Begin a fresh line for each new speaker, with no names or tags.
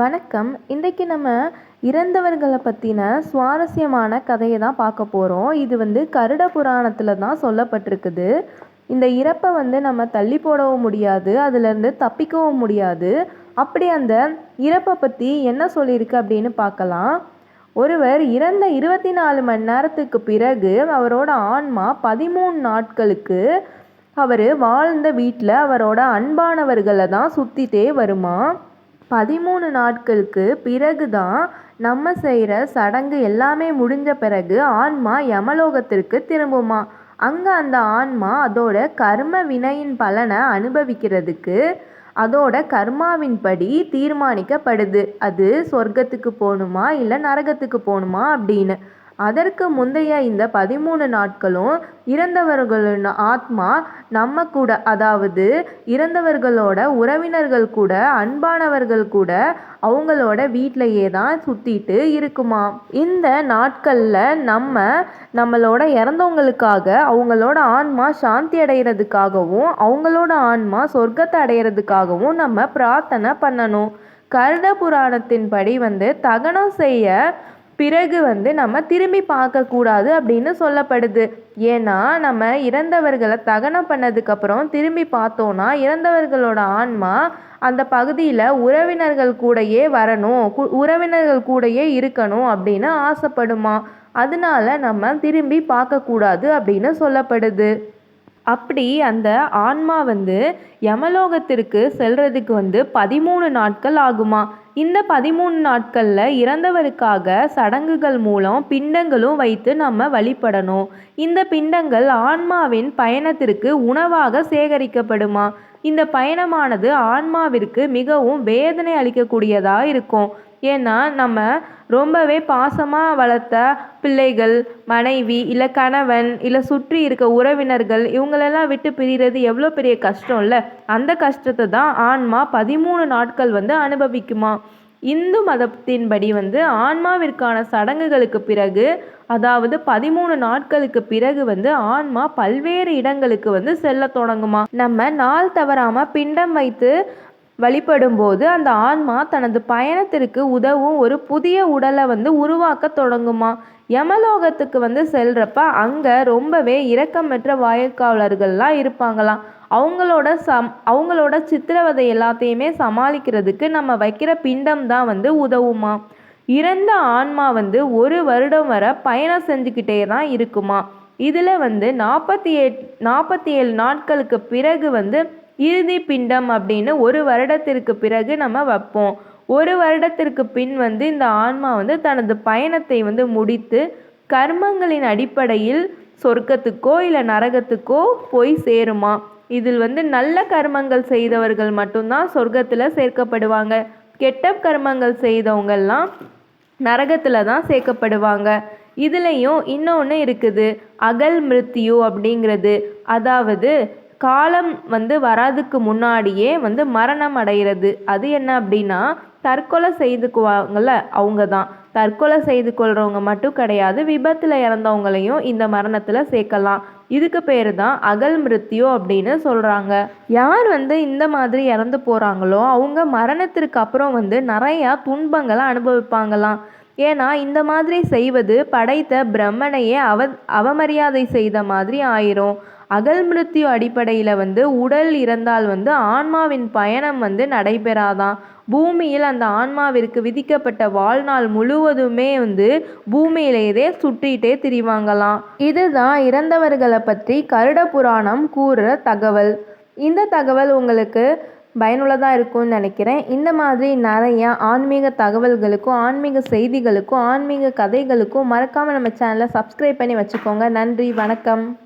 வணக்கம். இன்றைக்கு நம்ம இறந்தவர்களை பற்றின சுவாரஸ்யமான கதையை தான் பார்க்க போகிறோம் இது வந்து கருட புராணத்தில் தான் சொல்லப்பட்டிருக்குது. இந்த இறப்பை வந்து நம்ம தள்ளி போடவும் முடியாது அதுலேருந்து தப்பிக்கவும் முடியாது. அப்படி அந்த இறப்பை பற்றி என்ன சொல்லியிருக்கு அப்படின்னு பார்க்கலாம். ஒருவர் இறந்த இருபத்தி நாலு மணி நேரத்துக்கு பிறகு அவரோட ஆன்மா பதிமூணு நாட்களுக்கு அவர் வாழ்ந்த வீட்டில் அவரோட அன்பானவர்களை தான் சுற்றிட்டே வருமா? பதிமூணு நாட்களுக்கு பிறகு தான் நம்ம செய்கிற சடங்கு எல்லாமே முடிஞ்ச பிறகு ஆன்மா யமலோகத்திற்கு திரும்புமா? அங்கே அந்த ஆன்மா அதோட கர்ம வினையின் பலனை அனுபவிக்கிறதுக்கு அதோட கர்மாவின்படி தீர்மானிக்கப்படுது. அது சொர்க்கத்துக்கு போகணுமா இல்லை நரகத்துக்கு போகணுமா அப்படின்னு. அதற்கு முந்தைய இந்த பதிமூணு நாட்களும் இறந்தவர்களின் ஆத்மா நம்ம கூட அதாவது இறந்தவர்களோட உறவினர்கள் கூட அன்பானவர்கள் கூட அவங்களோட வீட்டிலையே தான் சுற்றிட்டு இருக்குமா? இந்த நாட்களில் நம்ம நம்மளோட இறந்தவங்களுக்காக அவங்களோட ஆன்மா சாந்தி அடைகிறதுக்காகவும் அவங்களோட ஆன்மா சொர்க்கத்தை அடைகிறதுக்காகவும் நம்ம பிரார்த்தனை பண்ணணும். கருட புராணத்தின்படி வந்து தகனம் செய்ய பிறகு வந்து நம்ம திரும்பி பார்க்கக்கூடாது அப்படின்னு சொல்லப்படுது. ஏன்னா நம்ம இறந்தவர்களை தகனம் பண்ணதுக்கப்புறம் திரும்பி பார்த்தோன்னா இறந்தவர்களோட ஆன்மா அந்த பகுதியில் உறவினர்கள் கூடயே வரணும் உறவினர்கள் கூடயே இருக்கணும் அப்படின்னு ஆசைப்படுமா? அதனால நம்ம திரும்பி பார்க்கக்கூடாது அப்படின்னு சொல்லப்படுது. அப்படி அந்த ஆன்மா வந்து யமலோகத்திற்கு செல்றதுக்கு வந்து பதிமூணு நாட்கள் ஆகுமா? இந்த பதிமூணு நாட்களில் இறந்தவருக்காக சடங்குகள் மூலம் பிண்டங்களும் வைத்து நம்ம வழிபடணும். இந்த பிண்டங்கள் ஆன்மாவின் பயணத்திற்கு உணவாக சேகரிக்கப்படுமா? இந்த பயணமானது ஆன்மாவிற்கு மிகவும் வேதனை அளிக்கக்கூடியதாக இருக்கும். ஏன்னா நம்ம ரொம்பவே பாசமாக வளர்த்த பிள்ளைகள் மனைவி இல்லை கணவன் இல்லை சுற்றி இருக்க உறவினர்கள் இவங்களெல்லாம் விட்டு பிரிகிறது எவ்வளோ பெரிய கஷ்டம் இல்லை அந்த கஷ்டத்தை தான் ஆன்மா பதிமூணு நாட்கள் வந்து அனுபவிக்குமா? இந்து மதத்தின்படி வந்து ஆன்மாவிற்கான சடங்குகளுக்கு பிறகு அதாவது பதிமூணு நாட்களுக்கு பிறகு வந்து ஆன்மா பல்வேறு இடங்களுக்கு வந்து செல்ல தொடங்குமா? நம்ம நாள் தவறாம பிண்டம் வைத்து வழிபடும்போது அந்த ஆன்மா தனது பயணத்திற்கு உதவும் ஒரு புதிய உடலை வந்து உருவாக்க தொடங்குமா? யமலோகத்துக்கு வந்து செல்றப்ப அங்கே ரொம்பவே இரக்கமற்ற வாயிற்காவலர்கள்லாம் இருப்பாங்களாம். அவங்களோட சம் அவங்களோட சித்திரவதை எல்லாத்தையுமே சமாளிக்கிறதுக்கு நம்ம வைக்கிற பிண்டம் தான் வந்து உதவுமா? இறந்த ஆன்மா வந்து ஒரு வருடம் வர பயணம் செஞ்சுக்கிட்டே தான் இருக்குமா? இதில் வந்து நாற்பத்தி எட் நாற்பத்தி ஏழு நாட்களுக்கு பிறகு வந்து இறுதி பிண்டம் அப்படின்னு ஒரு வருடத்திற்கு பிறகு நம்ம வைப்போம். ஒரு வருடத்திற்கு பின் வந்து இந்த ஆன்மா வந்து தனது பயணத்தை வந்து முடித்து கர்மங்களின் அடிப்படையில் சொர்க்கத்துக்கோ இல்லை நரகத்துக்கோ போய் சேருமா. இதில் வந்து நல்ல கர்மங்கள் செய்தவர்கள் மட்டும்தான் சொர்க்கத்தில் சேர்க்கப்படுவாங்க. கெட்ட கர்மங்கள் செய்தவங்கெல்லாம் நரகத்தில் தான் சேர்க்கப்படுவாங்க. இதுலேயும் இன்னொன்று இருக்குது. அகல் மிருத்தியு அப்படிங்கிறது. அதாவது காலம் வந்து வராதுக்கு முன்னாடியே வந்து மரணம் அடைகிறது அது என்ன அப்படின்னா தற்கொலை செய்துக்குவாங்கள்ல அவங்க தான் தற்கொலை செய்து கொள்கிறவங்க மட்டும் கிடையாது விபத்தில் இறந்தவங்களையும் இந்த மரணத்தில் சேர்க்கலாம். இதுக்கு பேர் தான் அகல் மிருத்தியோ அப்படின்னு சொல்கிறாங்க யார் வந்து இந்த மாதிரி இறந்து போகிறாங்களோ அவங்க மரணத்திற்கு அப்புறம் வந்து நிறையா துன்பங்களை அனுபவிப்பாங்களாம். ஏன்னா இந்த மாதிரி செய்வது படைத்த பிரம்மனையே அவ அவமரியாதை செய்த மாதிரி ஆயிரும். அகல் அடிப்படையில் வந்து உடல் இறந்தால் வந்து ஆன்மாவின் பயணம் வந்து நடைபெறாதான் பூமியில் அந்த ஆன்மாவிற்கு விதிக்கப்பட்ட வாழ்நாள் முழுவதுமே வந்து பூமியிலேயே சுற்றிட்டே திரிவாங்களாம். இதுதான் இறந்தவர்களை பற்றி கருட புராணம் கூறுற தகவல். இந்த தகவல் உங்களுக்கு பயனுள்ளதாக இருக்கும்னு நினைக்கிறேன். இந்த மாதிரி நிறைய ஆன்மீக தகவல்களுக்கும் ஆன்மீக செய்திகளுக்கும் ஆன்மீக கதைகளுக்கும் மறக்காமல் நம்ம சேனலை சப்ஸ்கிரைப் பண்ணி வச்சுக்கோங்க. நன்றி வணக்கம்.